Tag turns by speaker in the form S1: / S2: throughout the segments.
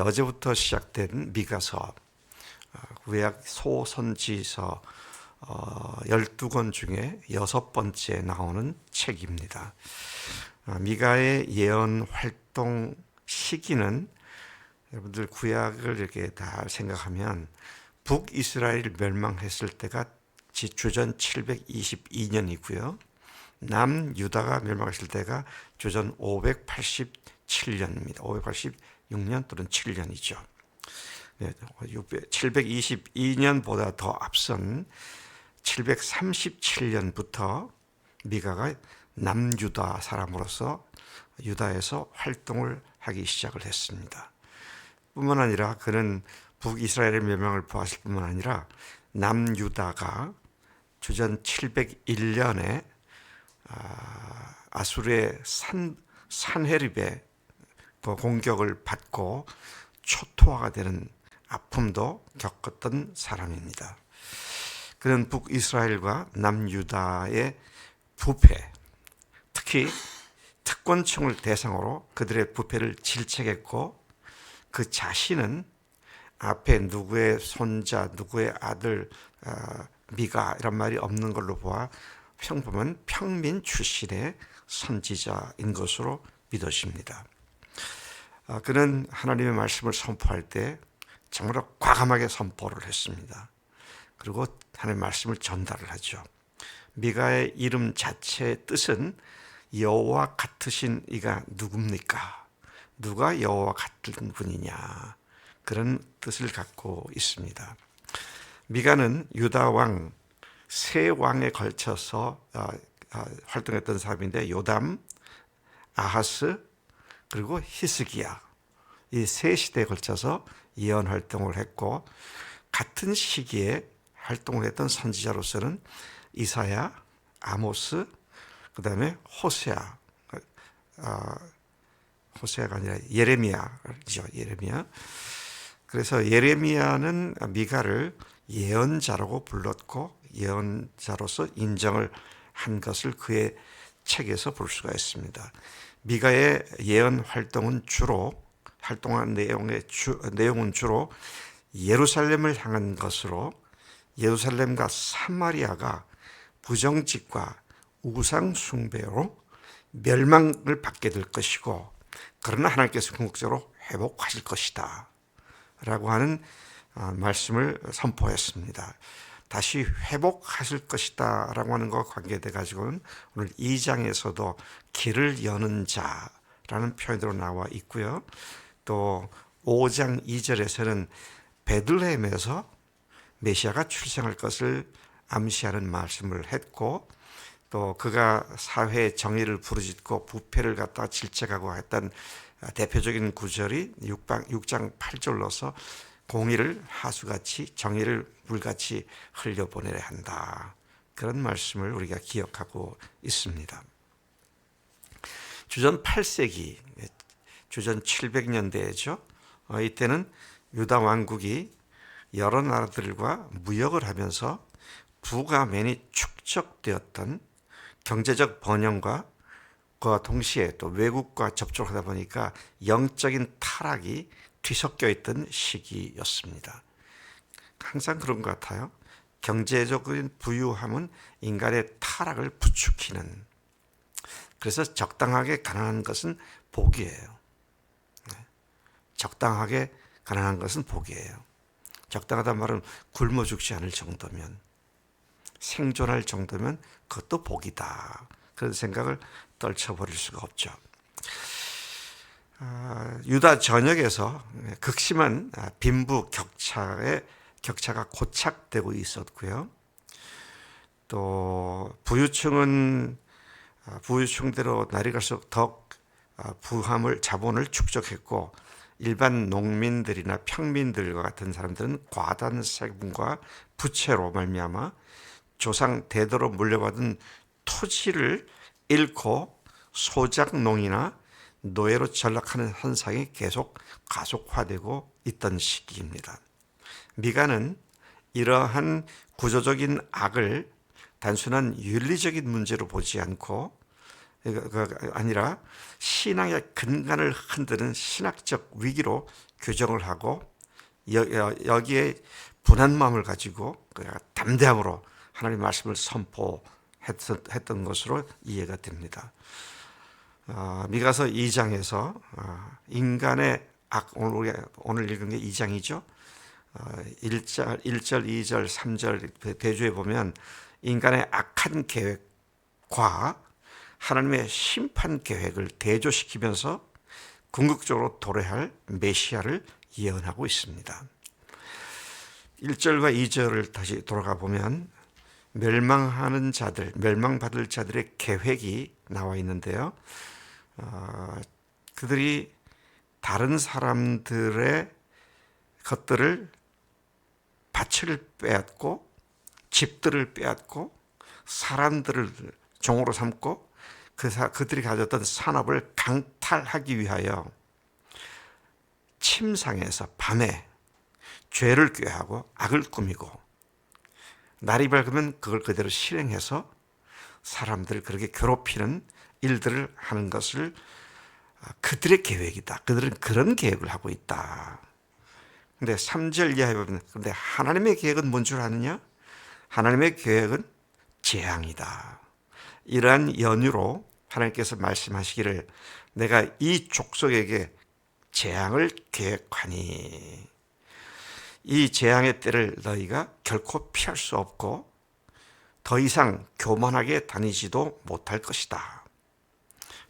S1: 어제부터 시작된 미가서 어, 구약 소선지서 어, 12권 중에 여섯 번째 나오는 책입니다. 어, 미가의 예언 활동 시기는 여러분들 구약을 이렇게 다 생각하면 북이스라엘 멸망했을 때가 주전 722년이고요. 남 유다가 멸망했을 때가 주전 587년입니다. 586년 또는 7년이죠. 722년보다 더 앞선 737년부터 미가가 남유다 사람으로서 유다에서 활동을 하기 시작을 했습니다. 뿐만 아니라 그는 북이스라엘의 멸망을 보았을 뿐만 아니라 남유다가 주전 701년에 아, 아수르의 산 산헤립의 그 공격을 받고 초토화가 되는 아픔도 겪었던 사람입니다. 그는 북이스라엘과 남유다의 부패, 특히 특권층을 대상으로 그들의 부패를 질책했고 그 자신은 앞에 누구의 손자, 누구의 아들 어, 미가 이런 말이 없는 걸로 보아 평범한 평민 출신의 선지자인 것으로 믿어집니다. 아, 그는 하나님의 말씀을 선포할 때 정말 과감하게 선포를 했습니다. 그리고 하나님의 말씀을 전달을 하죠. 미가의 이름 자체의 뜻은 여호와 같으신 이가 누굽니까? 누가 여호와 같은 분이냐? 그런 뜻을 갖고 있습니다. 미가는 유다 왕 세 왕에 걸쳐서 어, 어, 활동했던 사람인데 요담, 아하스 그리고 히스기야 이 세 시대에 걸쳐서 예언 활동을 했고 같은 시기에 활동을 했던 선지자로서는 이사야, 아모스, 그 다음에 호세아, 어, 호세아가 아니라 예레미야죠. 예레미야. 그래서 예레미야는 미가를 예언자라고 불렀고 예언자로서 인정을 한 것을 그의 책에서 볼 수가 있습니다. 미가의 예언 활동은 주로 활동한 내용의 주, 내용은 주로 예루살렘을 향한 것으로 예루살렘과 사마리아가 부정직과 우상 숭배로 멸망을 받게 될 것이고 그러나 하나님께서 궁극적으로 회복하실 것이다. 라고 하는 아, 말씀을 선포했습니다. 다시 회복하실 것이다 라고 하는 것과 관계돼 가지고는 오늘 2장에서도 길을 여는 자라는 표현으로 나와 있고요. 또 5장 2절에서는 베들레헴에서 메시아가 출생할 것을 암시하는 말씀을 했고 또 그가 사회 정의를 부르짖고 부패를 갖다 질책하고 했던 대표적인 구절이 6장, 6장 8절로서 공의를 하수같이 정의를 물같이 흘려보내야 한다. 그런 말씀을 우리가 기억하고 있습니다. 주전 8세기, 주전 700년대죠. 어, 이때는 유다 왕국이 여러 나라들과 무역을 하면서 부가맨이 축적되었던 경제적 번영과 그와 동시에 또 외국과 접촉하다 보니까 영적인 타락이 뒤섞여 있던 시기였습니다. 항상 그런 것 같아요. 경제적인 부유함은 인간의 타락을 부추기는 그래서 적당하게 가난한 것은 복이에요. 네. 적당하게 가난한 것은 복이에요. 적당하단 말은 굶어 죽지 않을 정도면 생존할 정도면 그것도 복이다. 그런 생각을 떨쳐버릴 수가 없죠. 아, 유다 전역에서 극심한 빈부 격차의 격차가 고착되고 있었고요. 또 부유층은 아, 부유층대로 날이 갈수록 더 아, 부함을 자본을 축적했고 일반 농민들이나 평민들과 같은 사람들은 과다한 세금과 부채로 말미암아 조상 대대로 물려받은 토지를 잃고 소작농이나 노예로 전락하는 현상이 계속 가속화되고 있던 시기입니다. 미가는 이러한 구조적인 악을 단순한 윤리적인 문제로 보지 않고 이거- 그 아니라 신앙의 근간을 흔드는 신학적 위기로 규정을 하고 여기에 분한 마음을 가지고 그 담대함으로 하나님 말씀을 선포했던 했던 것으로 이해가 됩니다. 아, 미가서 2장에서 아, 인간의 악 오늘 우리가 오늘 읽은 게 2장이죠. 어, 1절, 1절, 2절, 3절 대주에 보면 인간의 악한 계획과 하나님의 심판 계획을 대조시키면서 궁극적으로 도래할 메시아를 예언하고 있습니다. 1절과 2절을 다시 돌아가 보면 멸망하는 자들, 멸망받을 자들의 계획이 나와 있는데요. 어, 그들이 다른 사람들의 것들을 밭을 빼앗고 집들을 빼앗고 사람들을 종으로 삼고 그 사, 그들이 가졌던 산업을 강탈하기 위하여 침상에서 밤에 죄를 꾀하고 악을 꾸미고 날이 밝으면 그걸 그대로 실행해서 사람들을 그렇게 괴롭히는 일들을 하는 것을 아, 그들의 계획이다. 그들은 그런 계획을 하고 있다. 근데 3절 이하에 보면 근데 하나님의 계획은 뭔 줄 아느냐? 하나님의 계획은 재앙이다. 이러한 연유로 하나님께서 말씀하시기를 내가 이 족속에게 재앙을 계획하니 이 재앙의 때를 너희가 결코 피할 수 없고 더 이상 교만하게 다니지도 못할 것이다.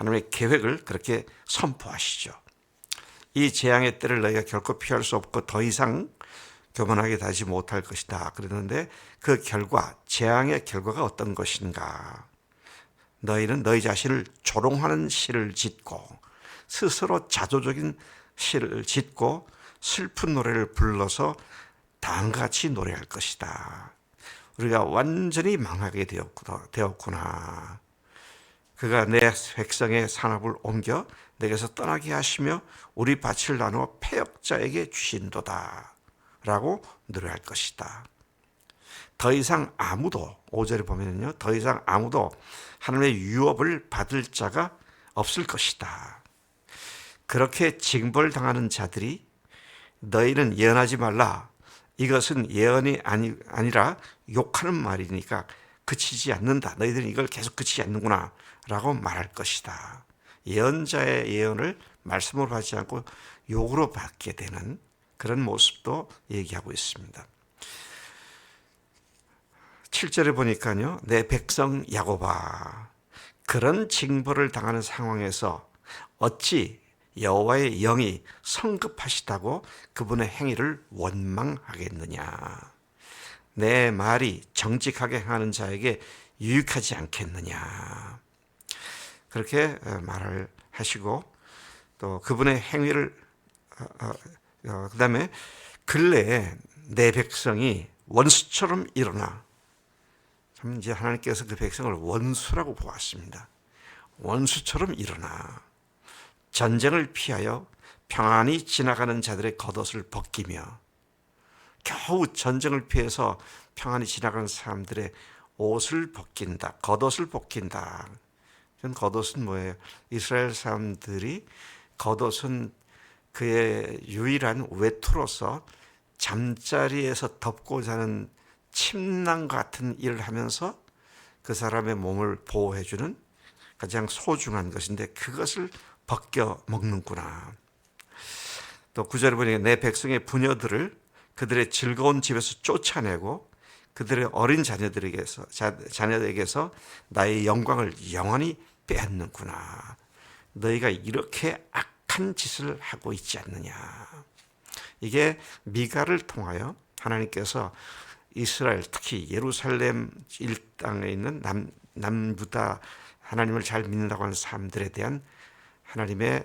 S1: 하나님의 계획을 그렇게 선포하시죠. 이 재앙의 때를 너희가 결코 피할 수 없고 더 이상 교만하게 다시 못할 것이다. 그러는데 그 결과, 재앙의 결과가 어떤 것인가? 너희는 너희 자신을 조롱하는 시를 짓고 스스로 자조적인 시를 짓고 슬픈 노래를 불러서 다음같이 노래할 것이다. 우리가 완전히 망하게 되었구나. 그가 내 백성의 산업을 옮겨 내게서 떠나게 하시며 우리 밭을 나누어 패역자에게 주신도다. 라고 노래할 것이다. 더 이상 아무도 5절에 보면요. 더 이상 아무도 하나님의 유업을 받을 자가 없을 것이다. 그렇게 징벌 당하는 자들이 너희는 예언하지 말라. 이것은 예언이 아니, 아니라 욕하는 말이니까 그치지 않는다. 너희들은 이걸 계속 그치지 않는구나. 라고 말할 것이다. 예언자의 예언을 말씀으로 받지 않고 욕으로 받게 되는 그런 모습도 얘기하고 있습니다. 7절에 보니까요. 내 백성 야곱아 그런 징벌을 당하는 상황에서 어찌 여호와의 영이 성급하시다고 그분의 행위를 원망하겠느냐. 내 말이 정직하게 행하는 자에게 유익하지 않겠느냐. 그렇게 말을 하시고 또 그분의 행위를 어, 어, 그다음에 근래에 내 백성이 원수처럼 일어나 참 이제 하나님께서 그 백성을 원수라고 보았습니다. 원수처럼 일어나 전쟁을 피하여 평안히 지나가는 자들의 겉옷을 벗기며 겨우 전쟁을 피해서 평안히 지나가는 사람들의 옷을 벗긴다. 겉옷을 벗긴다. 겉옷은 뭐예요? 이스라엘 사람들이 겉옷은 그의 유일한 외투로서 잠자리에서 덮고 자는 침낭 같은 일을 하면서 그 사람의 몸을 보호해주는 가장 소중한 것인데 그것을 벗겨 먹는구나. 또 구절에 보니까 내 백성의 부녀들을 그들의 즐거운 집에서 쫓아내고 그들의 어린 자녀들에게서 자, 자녀에게서 나의 영광을 영원히 빼앗는구나. 너희가 이렇게 악한 짓을 하고 있지 않느냐. 이게 미가를 통하여 하나님께서 이스라엘 특히 예루살렘 일당에 있는 남 남부다 하나님을 잘 믿는다고 하는 사람들에 대한 하나님의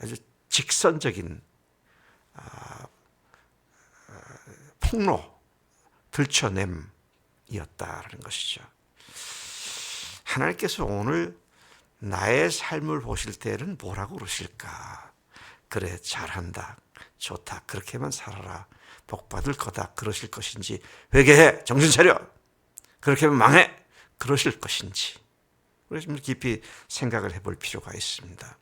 S1: 아주 직선적인 아, 폭로 들춰냄이었다라는 것이죠. 하나님께서 오늘 나의 삶을 보실 때는 뭐라고 그러실까? 그래 잘한다, 좋다, 그렇게만 살아라, 복 받을 거다, 그러실 것인지 회개해, 정신 차려, 그렇게 하면 망해, 그러실 것인지. 그래서 좀 깊이 생각을 해볼 필요가 있습니다.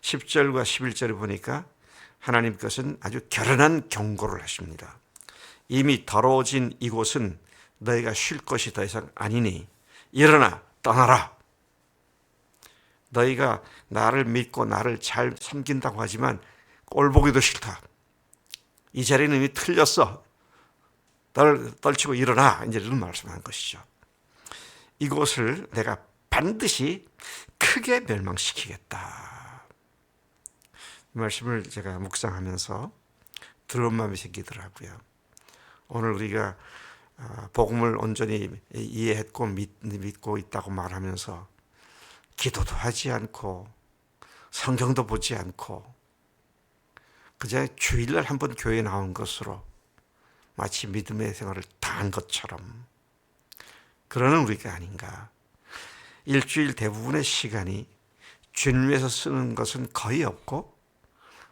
S1: 10절과 11절을 보니까 하나님 것은 아주 결연한 경고를 하십니다. 이미 더러워진 이곳은 너희가 쉴 것이 더 이상 아니니 일어나 떠나라. 너희가 나를 믿고 나를 잘 섬긴다고 하지만 꼴 보기도 싫다. 이 자리는 이미 틀렸어. 떨, 떨치고 일어나. 이제 이런 말씀한 것이죠. 이곳을 내가 반드시 크게 멸망시키겠다. 이 말씀을 제가 묵상하면서 들은 마음이 생기더라고요. 오늘 우리가 어, 복음을 온전히 이해했고 믿고 있다고 말하면서 기도도 하지 않고 성경도 보지 않고 그저 주일날 한 번 교회 나온 것으로 마치 믿음의 생활을 다 한 것처럼 그러는 우리가 아닌가. 일주일 대부분의 시간이 주님 위해서 쓰는 것은 거의 없고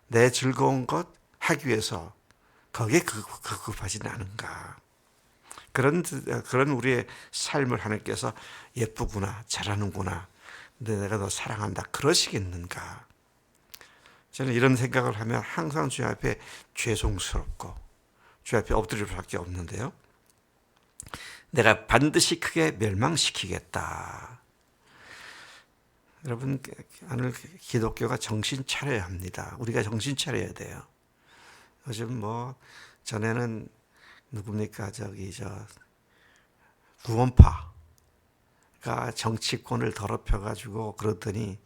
S1: 내 즐거운 것 하기 위해서 거기에 급급하지는 않은가. 그런 그런 우리의 삶을 하나님께서 예쁘구나 잘하는구나 근데 내가 너 사랑한다 그러시겠는가? 저는 이런 생각을 하면 항상 주 앞에 죄송스럽고 주 앞에 엎드릴 수밖에 없는데요. 내가 반드시 크게 멸망시키겠다. 여러분 오늘 기독교가 정신 차려야 합니다. 우리가 정신 차려야 돼요. 요즘 뭐 전에는 누굽니까 저기 저 구원파가 정치권을 더럽혀 가지고 그러더니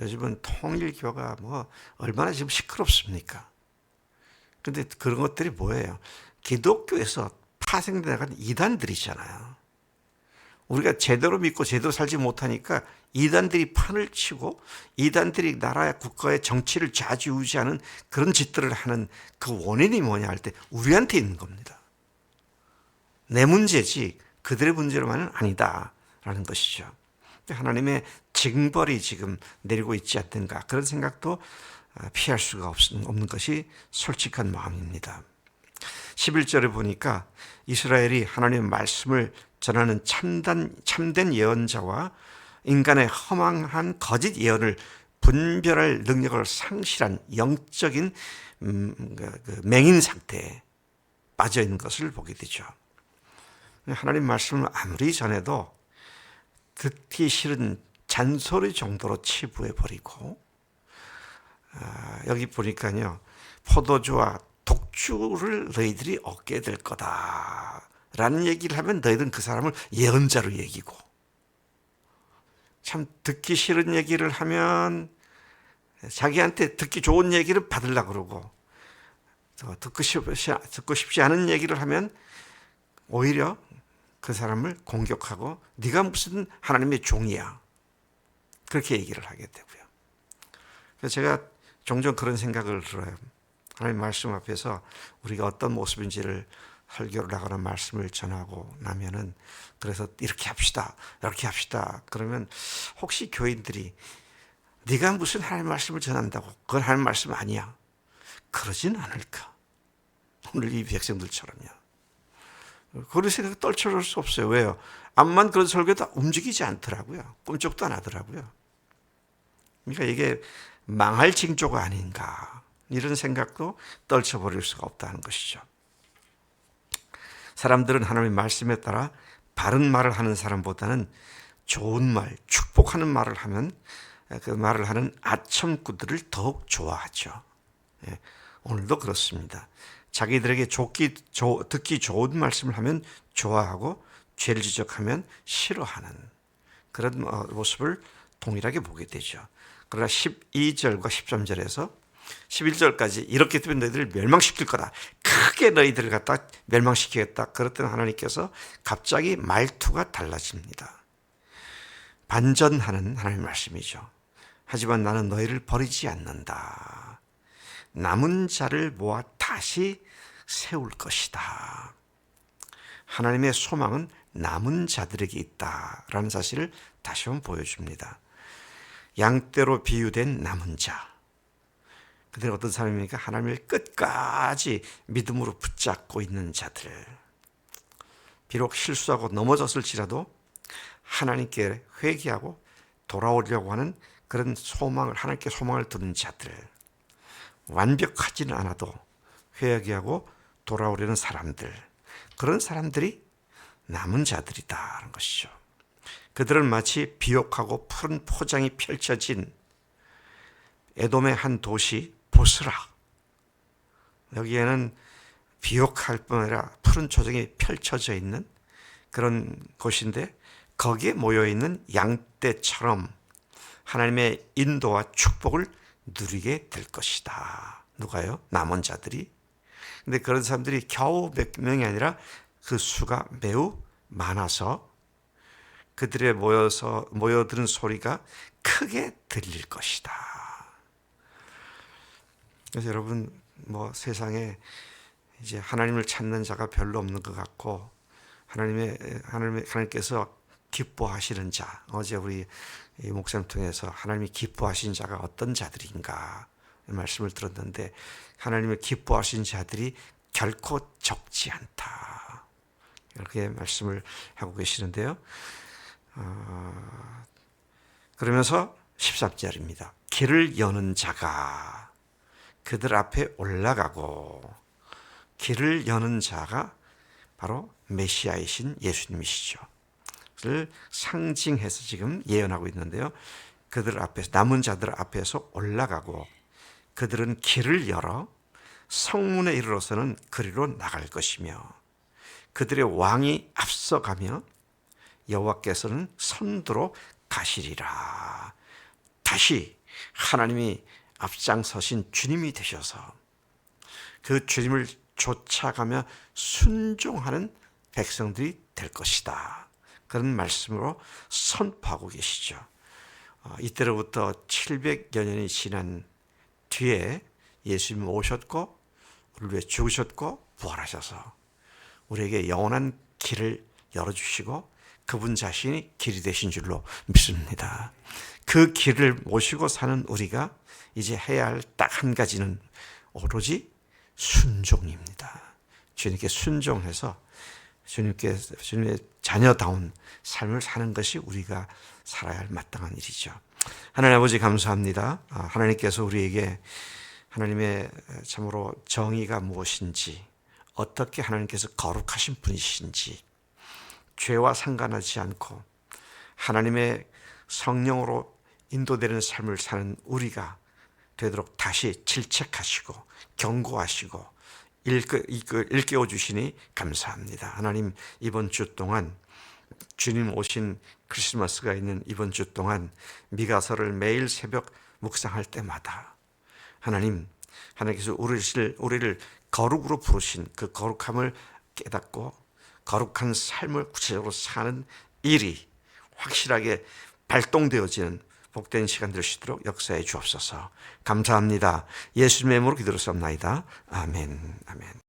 S1: 요즘은 통일교가 뭐 얼마나 지금 시끄럽습니까? 근데 그런 것들이 뭐예요? 기독교에서 파생되는 이단들이잖아요. 우리가 제대로 믿고 제대로 살지 못하니까 이단들이 판을 치고 이단들이 나라의 국가의 정치를 좌지우지하는 그런 짓들을 하는 그 원인이 뭐냐 할 때 우리한테 있는 겁니다. 내 문제지 그들의 문제로만은 아니다라는 것이죠. 하나님의 징벌이 지금 내리고 있지 않든가 그런 생각도 아, 피할 수가 없는 것이 솔직한 마음입니다. 11절에 보니까 이스라엘이 하나님의 말씀을 전하는 참단, 참된 예언자와 인간의 허망한 거짓 예언을 분별할 능력을 상실한 영적인 음, 그, 그 맹인 상태에 빠져 있는 것을 보게 되죠. 하나님 말씀을 아무리 전해도 듣기 싫은 잔소리 정도로 치부해 버리고 아, 여기 보니까요 포도주와 독주를 너희들이 얻게 될 거다라는 얘기를 하면 너희들은 그 사람을 예언자로 얘기고 참 듣기 싫은 얘기를 하면 자기한테 듣기 좋은 얘기를 받으려고 그러고 듣고 듣고 싶지 않은 얘기를 하면 오히려 그 사람을 공격하고 네가 무슨 하나님의 종이야. 그렇게 얘기를 하게 되고요. 그래서 제가 종종 그런 생각을 들어요. 하나님 말씀 앞에서 우리가 어떤 모습인지를 설교를 하거나 말씀을 전하고 나면은 그래서 이렇게 합시다. 이렇게 합시다. 그러면 혹시 교인들이 네가 무슨 하나님 말씀을 전한다고 그건 하나님 말씀 아니야. 그러진 않을까. 오늘 이 백성들처럼요. 그런 생각 떨쳐줄 수 없어요. 왜요? 암만 그런 설교도 움직이지 않더라고요. 꿈쩍도 안 하더라고요. 그러니까 이게 망할 징조가 아닌가. 이런 생각도 떨쳐버릴 수가 없다는 것이죠. 사람들은 하나님의 말씀에 따라 바른 말을 하는 사람보다는 좋은 말, 축복하는 말을 하면 그 말을 하는 아첨꾼들을 더욱 좋아하죠. 예, 오늘도 그렇습니다. 자기들에게 좋기, 조, 듣기 좋은 말씀을 하면 좋아하고 죄를 지적하면 싫어하는 그런 어, 모습을 동일하게 보게 되죠. 그러나 12절과 13절에서 11절까지 이렇게 되면 너희들을 멸망시킬 거다. 크게 너희들을 갖다 멸망시키겠다. 그랬던 하나님께서 갑자기 말투가 달라집니다. 반전하는 하나님의 말씀이죠. 하지만 나는 너희를 버리지 않는다. 남은 자를 모아 다시 세울 것이다. 하나님의 소망은 남은 자들에게 있다라는 사실을 다시 한번 보여줍니다. 양떼로 비유된 남은 자. 그들은 어떤 사람입니까? 하나님을 끝까지 믿음으로 붙잡고 있는 자들. 비록 실수하고 넘어졌을지라도 하나님께 회개하고 돌아오려고 하는 그런 소망을 하나님께 소망을 두는 자들 완벽하지는 않아도 회개하고 돌아오려는 사람들 그런 사람들이 남은 자들이다라는 것이죠. 그들은 마치 비옥하고 푸른 포장이 펼쳐진 에돔의 한 도시 보스라 여기에는 비옥할 뿐 아니라 푸른 초정이 펼쳐져 있는 그런 곳인데 거기에 모여 있는 양떼처럼 하나님의 인도와 축복을 누리게 될 것이다. 누가요? 남은 자들이. 근데 그런 사람들이 겨우 몇 명이 아니라 그 수가 매우 많아서 그들의 모여서 모여드는 소리가 크게 들릴 것이다. 그래서 여러분 뭐 세상에 이제 하나님을 찾는 자가 별로 없는 것 같고 하나님의 하나님의 하나님께서 기뻐하시는 자 어제 우리 이 목사님 통해서 하나님이 기뻐하신 자가 어떤 자들인가 말씀을 들었는데 하나님을 기뻐하신 자들이 결코 적지 않다 이렇게 말씀을 하고 계시는데요. 어, 그러면서 13절입니다. 길을 여는 자가 그들 앞에 올라가고 길을 여는 자가 바로 메시아이신 예수님이시죠. 를 상징해서 지금 예언하고 있는데요. 그들 앞에서 남은 자들 앞에서 올라가고 그들은 길을 열어 성문에 이르러서는 그리로 나갈 것이며 그들의 왕이 앞서가며 여호와께서는 선두로 가시리라. 다시 하나님이 앞장서신 주님이 되셔서 그 주님을 쫓아가며 순종하는 백성들이 될 것이다. 그런 말씀으로 선포하고 계시죠. 어, 이때로부터 700여 년이 지난 뒤에 예수님 오셨고 우리 위해 죽으셨고 부활하셔서 우리에게 영원한 길을 열어주시고 그분 자신이 길이 되신 줄로 믿습니다. 그 길을 모시고 사는 우리가 이제 해야 할 딱 한 가지는 오로지 순종입니다. 주님께 순종해서 주님께 주님의 자녀다운 삶을 사는 것이 우리가 살아야 할 마땅한 일이죠. 하나님 아버지 감사합니다. 아, 하나님께서 우리에게 하나님의 참으로 정의가 무엇인지 어떻게 하나님께서 거룩하신 분이신지 죄와 상관하지 않고 하나님의 성령으로 인도되는 삶을 사는 우리가 되도록 다시 질책하시고 경고하시고 일깨워 주시니 감사합니다. 하나님 이번 주 동안 주님 오신 크리스마스가 있는 이번 주 동안 미가서를 매일 새벽 묵상할 때마다 하나님 하나님께서 우리를 우리를 거룩으로 부르신 그 거룩함을 깨닫고 거룩한 삶을 구체적으로 사는 일이 확실하게 발동되어지는 복된 시간 되시도록 역사해 주옵소서. 감사합니다. 예수님의 이름으로 기도를 쌉나이다. 아멘. 아멘.